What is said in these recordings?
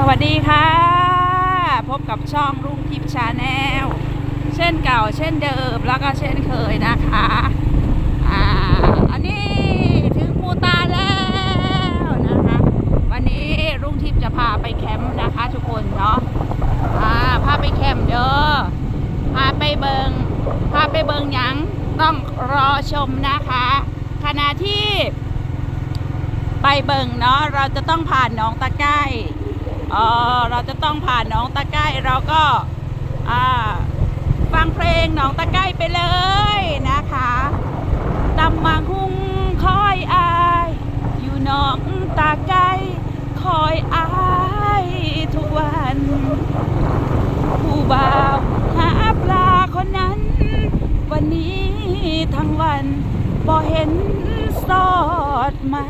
สวัสดีค่ะ พบกับช่องรุ่งทิพย์ชาแนลเช่นเก่า เช่นเดิมแล้วก็เช่นเคยนะคะอ่าอันนี้ถึงปูตาแล้วนะคะ วันนี้รุ่งทิพย์จะพาไปแคมป์นะคะทุกคนเนาะอ่าพาไปแคมป์เด้อพาไปเบิงพาไปเบิงหยังต้องรอชมนะคะ ขณะที่ไปเบิงเนาะเราจะต้องผ่านหน้องตะไคร่ เราจะต้องผ่านหน้องตะไคร่เราก็ฟังเพลงหน้องตะไคร่ไปเลยนะคะตำมาคุงคอยอาย อยู่หน้องตะไคร่คอยอายทุกวัน ผู้บ่าวหาปลาคนนั้น วันนี้ทั้งวันบ่เห็นสอดมา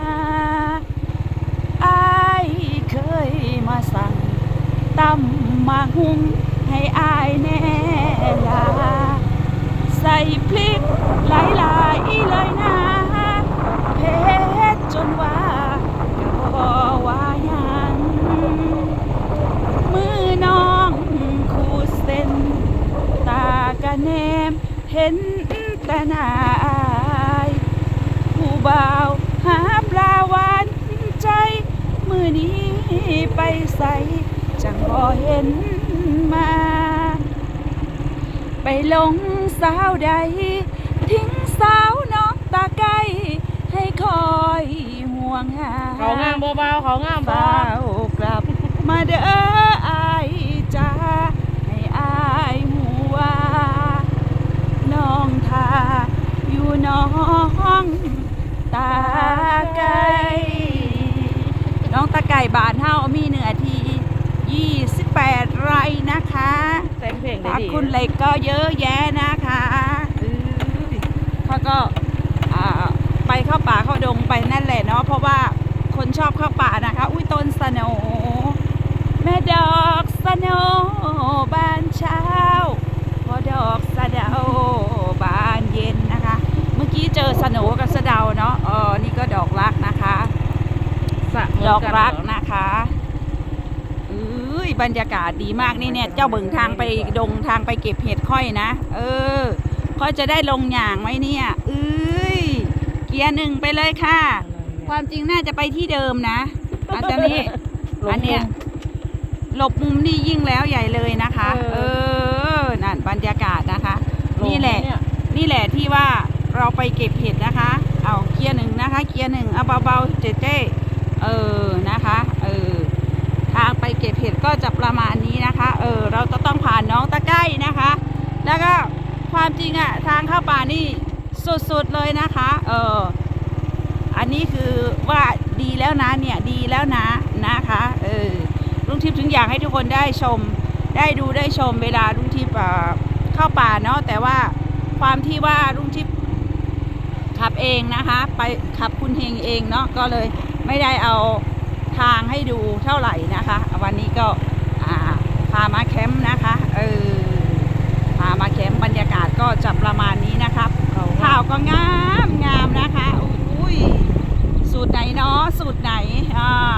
ยมาสั่งตำมาหุงให้อายแน่ลาใส่พริกหลายหลายเลยนะเผ็ดจนว่าก็บ่ว่ายังมือน้องคู่เส้น ตากะแนมเห็นแต่หน้ายผู้บ่าวหาปลาหวานใจมือนี้ ไปใส่จังบ่เห็นมา ไปหลงสาวใด ทิ้งสาวน้องตาไกลให้คอยห่วงหาเขางามเบาๆเขางามเบาเฝ้ากลับมาเด้ออายจ้าให้อายหูว่าน้องทาอยู่น้องตาไก่ น้องตาไก่บานเท่ามีเนื้อที่28ไร่นะคะแต่งเพลงได้พักดีคุณเหล็กก็เยอะแยะนะคะอื้อเขาก็อ่าไปเข้าป่าเข้าดงไปนั่นแหละเนาะเพราะว่าคนชอบเข้าป่านะคะ อุ้ยต้นสโนแม่ดอกสโนบานเช้าพอดอกสะเดาบานเย็นนะคะ เมื่อกี้เจอสโนกับสะเดาเนาะเออนี่ก็ดอกรักนะคะ สระเหมืน ดอกรักเหนะคะเอ้ยบรรยากาศดีมากนี่เนี่ยเจ้าเบิ่งทางไปดงทางไปเก็บเห็ดค่อยนะ เออค่อยจะได้ลงหย่างไหมเนี่ยเอ้ยเกียร์หนึ่งไปเลยค่ะ ความจริงน่าจะไปที่เดิมนะอันนี้อันเนี้ยหลบมุมนี่ยิ่งแล้วใหญ่เลยนะคะ เออนั่นบรรยากาศนะคะ นี่แหละเยนี่แหละที่ว่าเราไปเก็บเห็ดนะคะ เอาเกียร์หนึ่งนะคะ เกียร์หนึ่งเอาเบาๆเจ๊เจ๊ เออนะคะเออทางไปเก็บเห็ดก็จะประมาณนี้นะคะเออเราจะต้องผ่านน้องตะไคร่นะคะ แล้วก็ความจริงอะทางเข้าป่านี่สุดๆเลยนะคะเอออันนี้คือว่าดีแล้วนะเนี่ยดีแล้วนะนะคะเออลุงทิพย์ถึงอยากให้ทุกคนได้ชมได้ดูได้ชมเวลาลุงทิพย์เออเข้าป่าเนาะแต่ว่าความที่ว่าลุงทิพย์ขับเองนะคะ ไปขับคุณเฮงเองเนาะก็เลย ไม่ได้เอาทางให้ดูเท่าไหร่นะคะ วันนี้ก็อ่าพามาแคมป์นะคะเออพามาแคมป์บรรยากาศก็จะประมาณนี้นะครับเขาข้าวก็งามงามนะคะอุ้ยสูตรไหนเนาะสูตรไหนอ่า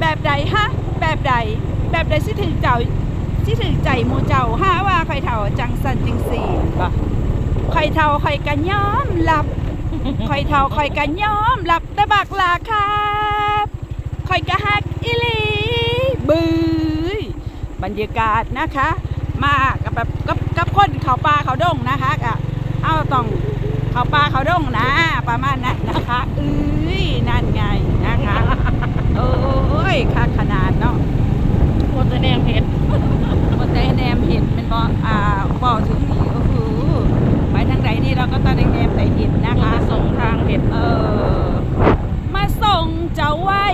แบบใดฮะแบบใดแบบใดสิถึงเจ้าสิถึงใจหมูเจ้าฮะว่าใครเท่าจังสันจังสีบ่ใครเท่าใครกันยอมรับ คอยเท่าคอยกันยอมหลับตะบักลาครับคอยกะหักอิลีบืยบรรยากาศนะคะ มากับแบบกับกับคนเขาปลาเขาดงนะคะกะเอาต้องเขาปลาเขาดงนะประมาณนั้นนะคะเอ้ยนั่นไงนะคะโอ้ยค่าขนาดเนาะ โคตรแนมเพชร บนใจแนมเห็นเป็นบออ่าบอกถึงนี่โอ้โหไปทางใดนี่เราก็ต้องแนมแต่เห็นนะ นะคะ คะ ส่งทางเพชร เออ มาส่งเจ้าไว้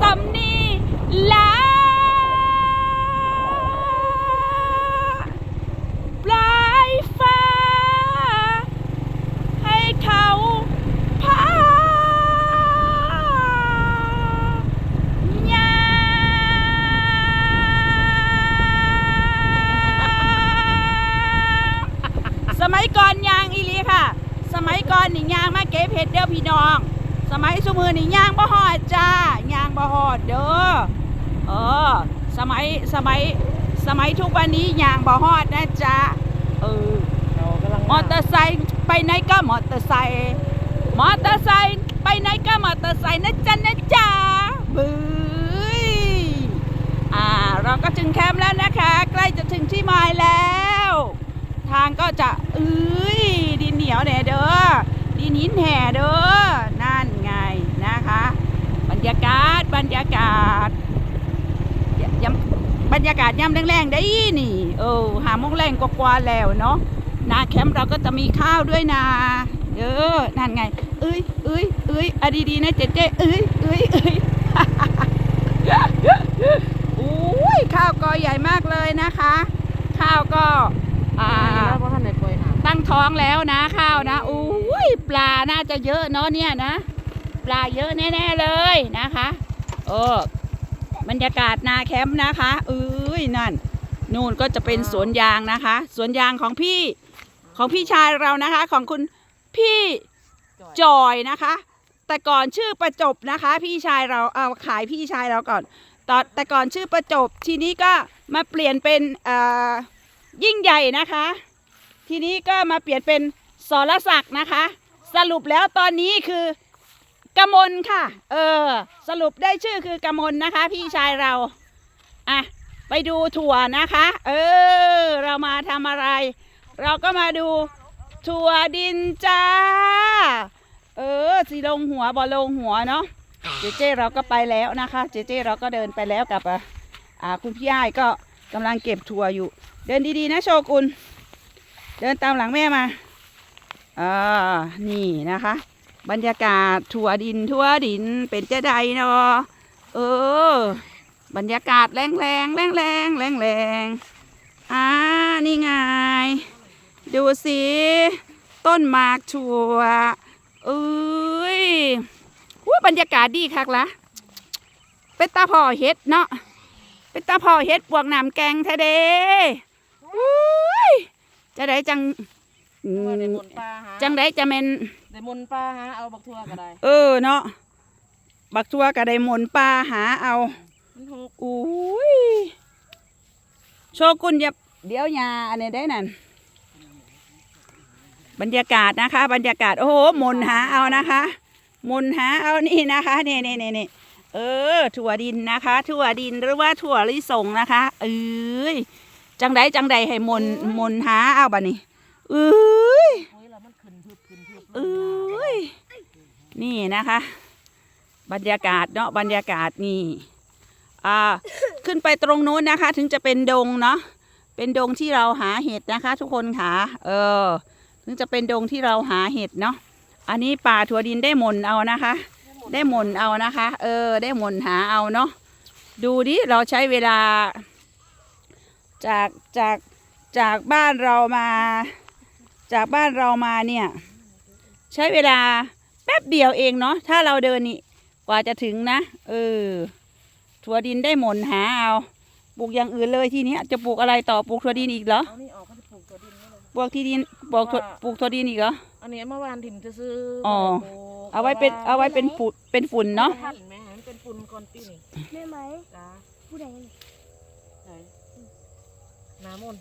สำนีลาปลายฟ้า ให้เขาพายาสมัยก่อนยางอีหลีค่ะ ส มัยก่อนนี่ยางมาเก็บเห็ดเด้อพี่น้อง สมัยสมือนี่ยางบ่ฮอดจ้ายางบ่ฮอดเด้อเออสมัยสมัยทุกวันนี้ยางบ่ฮอดนะจ๊ะเออเรากำลังมอเตอร์ไซค์ไปไหนก็มอเตอร์ไซค์มอเตอร์ไซค์ไปไหนก็มอเตอร์ไซค์นะจ๊ะนะจ๊ะบื้ยอ่าเราก็ถึงแคมป์แล้วนะคะ ใกล้จะถึงที่หมายแล้ว ทางก็จะเอ้ยดิ นเหนียวแหน่เด้อดินหินแห่เด้อนั่นไงนะคะ บรรยากาศบรรยากาศยยำบรรยากาศย่ำแรงๆได้นี่เออหามงแรงกว่าๆแล้วเนาะนาแคมป์เราก็จะมีข้าวด้วยนะเออนั่นไง เอ้ยเอ้ยเอ้ยอะดีๆนะเจ๊เจ๊เอ้ยเอ้ยเอ้ยอุ้ยข้าวกอใหญ่มากเลยนะคะ ข้าวก็อ่า ท้องแล้วนะข้าวนะอุ้ยปลาน่าจะเยอะเนาะเนี่ยนะ ปลาเยอะแน่ ๆเลยนะคะเออบรรยากาศนาแคมป์นะคะเอ้ยนั่น นู่นก็จะเป็นสวนยางนะคะ สวนยางของพี่ของพี่ชายเรานะคะ ของคุณพี่จอยนะคะ แต่ก่อนชื่อประจบนะคะ พี่ชายเราเอาขายพี่ชายเราก่อนตอนแต่ก่อนชื่อประจบทีนี้ก็มาเปลี่ยนเป็นอ่อยิ่งใหญ่นะคะ ทีนี้ก็มาเปลี่ยนเป็นสรศักดิ์นะคะ สรุปแล้วตอนนี้คือกมลค่ะ เออ สรุปได้ชื่อคือกมลนะคะ พี่ชายเรา อะ ไปดูถั่วนะคะ เออ เรามาทำอะไร เราก็มาดูถั่วดินจ้า เออ สีลงหัวบอลงหัวเนาะ เจเจเราก็ไปแล้วนะคะ เจเจเราก็เดินไปแล้วกับอะอ่าคุณพี่อ้ายก็กำลังเก็บถั่วอยู่ เดินดีๆนะโชกุน เดินตามหลังแม่มาอ่านี่นะคะ บรรยากาศทั่วดินทั่วดินเป็นเจไดเนาะเออบรรยากาศแรงแรงแรงแรงแรงแรงอ่านี่ไง ดูสิต้นหมากถั่วเอ้ยว่าบรรยากาศดีคักละเป็นตาพ่อเฮ็ดเนาะเป็นตาพ่อเฮ็ดบวกน้ำแกงแท้เด้ จะได้จังอืมว่าได้มนปลาหาจังได้จะเมนได้มนปลาหาเอาบักทั่วก็ได้เออเนาะบักตัวก็ได้หมนปลาหาเอามันหกอุ้ยโชกุนอย่าเดี๋ยวยาอันนี้ได้นั่นบรรยากาศนะคะ บรรยากาศโอ้โหหมนหาเอานะคะหมนหาเอานี่นะคะนี่นี่นี่นี่เออ ถั่วดินนะคะ ถั่วดินหรือว่าถั่วลิสงนะคะ เอ้ย จังใดจังใดให้หมนหมนหาเอาบัดนี้เอ้ยโอ้ยแล้วมันขึ้นทึบขึ้นทึบเอ้ยนี่นะคะ บรรยากาศเนาะบรรยากาศนี่อ่าขึ้นไปตรงนู้นนะคะ ถึงจะเป็นดงเนาะเป็นดงที่เราหาเห็ดนะคะ ทุกคนค่ะเออ ถึงจะเป็นดงที่เราหาเห็ดเนาะอันนี้ป่าถั่วดินได้หมนเอานะคะ ได้หมนเอานะคะ เออ ได้หมนหาเอาเนาะดูดิเราใช้เวลา จากจากจากบ้านเรามา จากบ้านเรามาเนี่ย ใช้เวลาแป๊บเดียวเองเนาะถ้าเราเดินนี่กว่าจะถึงนะเออถั่วดินได้หมนหาเอาปลูกอย่างอื่นเลยทีนี้จะปลูกอะไรต่อปลูกถั่วดินอีกเหรอเอานี่ออกก็จะปลูกตัวดินนี่เลย ปลูกที่ดินปลูกถั่วปลูกถั่วดินอีกเหรอ อันนี้เมื่อวานถิ่มจะซื้ออ๋อเอาไว้เป็นเอาไว้เป็นฝุ่นเป็นฝุ่นเนาะ เห็นไหมมันเป็นฝุ่นก่อนปีนี่แม่ไหมจ้าผู้ใดนี่ไหน น้ำมน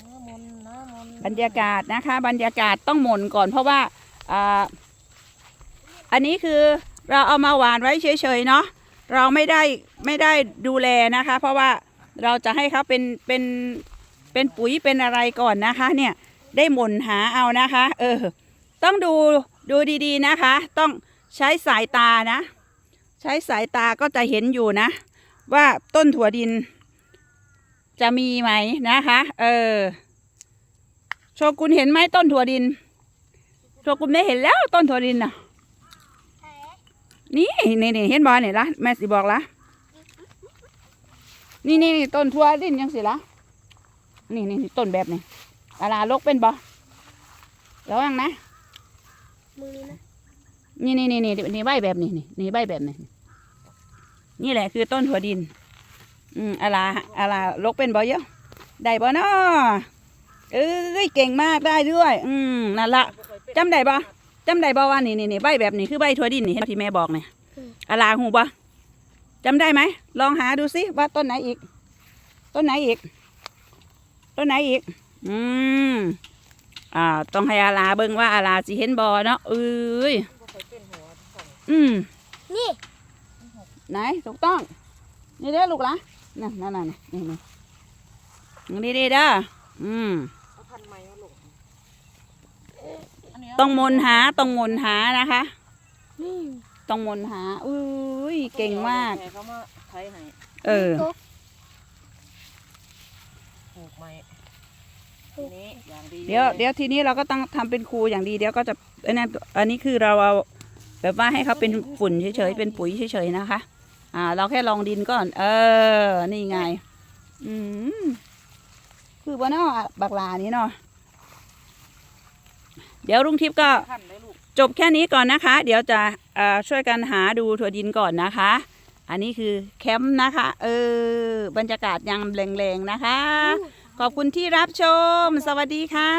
น้ำมนน้ำมนบรรยากาศนะคะ บรรยากาศต้องหม่นก่อนเพราะว่าอ่าอันนี้คือเราเอามาหวานไว้เฉยๆเนาะเราไม่ได้ไม่ได้ดูแลนะคะ เพราะว่าเราจะให้เขาเป็นเป็นเป็นปุ๋ยเป็นอะไรก่อนนะคะเนี่ยได้หม่นหาเอานะคะ เออ ต้องดูดูดีๆนะคะ ต้องใช้สายตานะ ใช้สายตาก็จะเห็นอยู่นะ ว่าต้นถั่วดิน จะมีไหมนะคะ เออ โชกุนเห็นไหมต้นถั่วดิน โชกุนไม่เห็นแล้วต้นถั่วดินน่ะ นี่นี่นี่เห็นบอลเนี่ยละแม่สิบอกละนี่นี่นี่ต้นถั่วดินยังสิละนี่นี่นี่ต้นแบบนี้อาลาลกเป็นบอระวังนะมือนี้นะนี่นี่นี่นี่นี่ใบแบบนี้นี่นี่ใบแบบนี้นี่แหละคือต้นถั่วดิน อืมอาลาอาลาลกเป็นบอเยอะได้บอเนาะเอ้ยเก่งมากได้ด้วย อืมนั่นละจำได้ปะจำได้ปะว่านี่นี่นี่ใบแบบนี้คือใบถั่วดินนี่เห็นที่แม่บอกเนี่ยอาลาหูปะจำได้ไหมลองหาดูสิว่าต้นไหนอีก ต้นไหนอีก ต้นไหนอีก อืมอ่า ต้องให้อาลาเบิ่งว่าอาลาสิเห็นบอเนาะเอ้ยก็เคยเป็นหัวของอืมนี่ ไหนถูกต้อง นี่เด้อลูกละ นั่นนั่นนั่นนี่นี่นี่ดีๆเด้ออืมเอาพันไม้มาลงนนี้ต้องมนหาต้องมนหานะคะนี่ต้องมนหาอุ้ยเก่งมากแเขามาไถให้เออโต๊ะปลูกไม้ทีนี้อย่างดีเดี๋ยวเดี๋ยวทีนี้เราก็ต้องทำเป็นครูอย่างดีเดี๋ยวก็จะอันนั้นอันนี้คือเราเอาแบบว่าให้เขาเป็นฝุ่นเฉยๆเป็นปุ๋ยเฉยๆนะคะ อ่า เราแค่ลองดินก่อน เออ นี่ไง อืมคือว่าเนาะบักลานี้เนาะเดี๋ยวลุงทิพย์ก็พันได้ลูกจบแค่นี้ก่อนนะคะ เดี๋ยวจะเอ่อช่วยกันหาดูถั่วดินก่อนนะคะ อันนี้คือแคมป์นะคะ เออบรรยากาศยังแรงๆนะคะ ขอบคุณที่รับชม สวัสดีค่ะ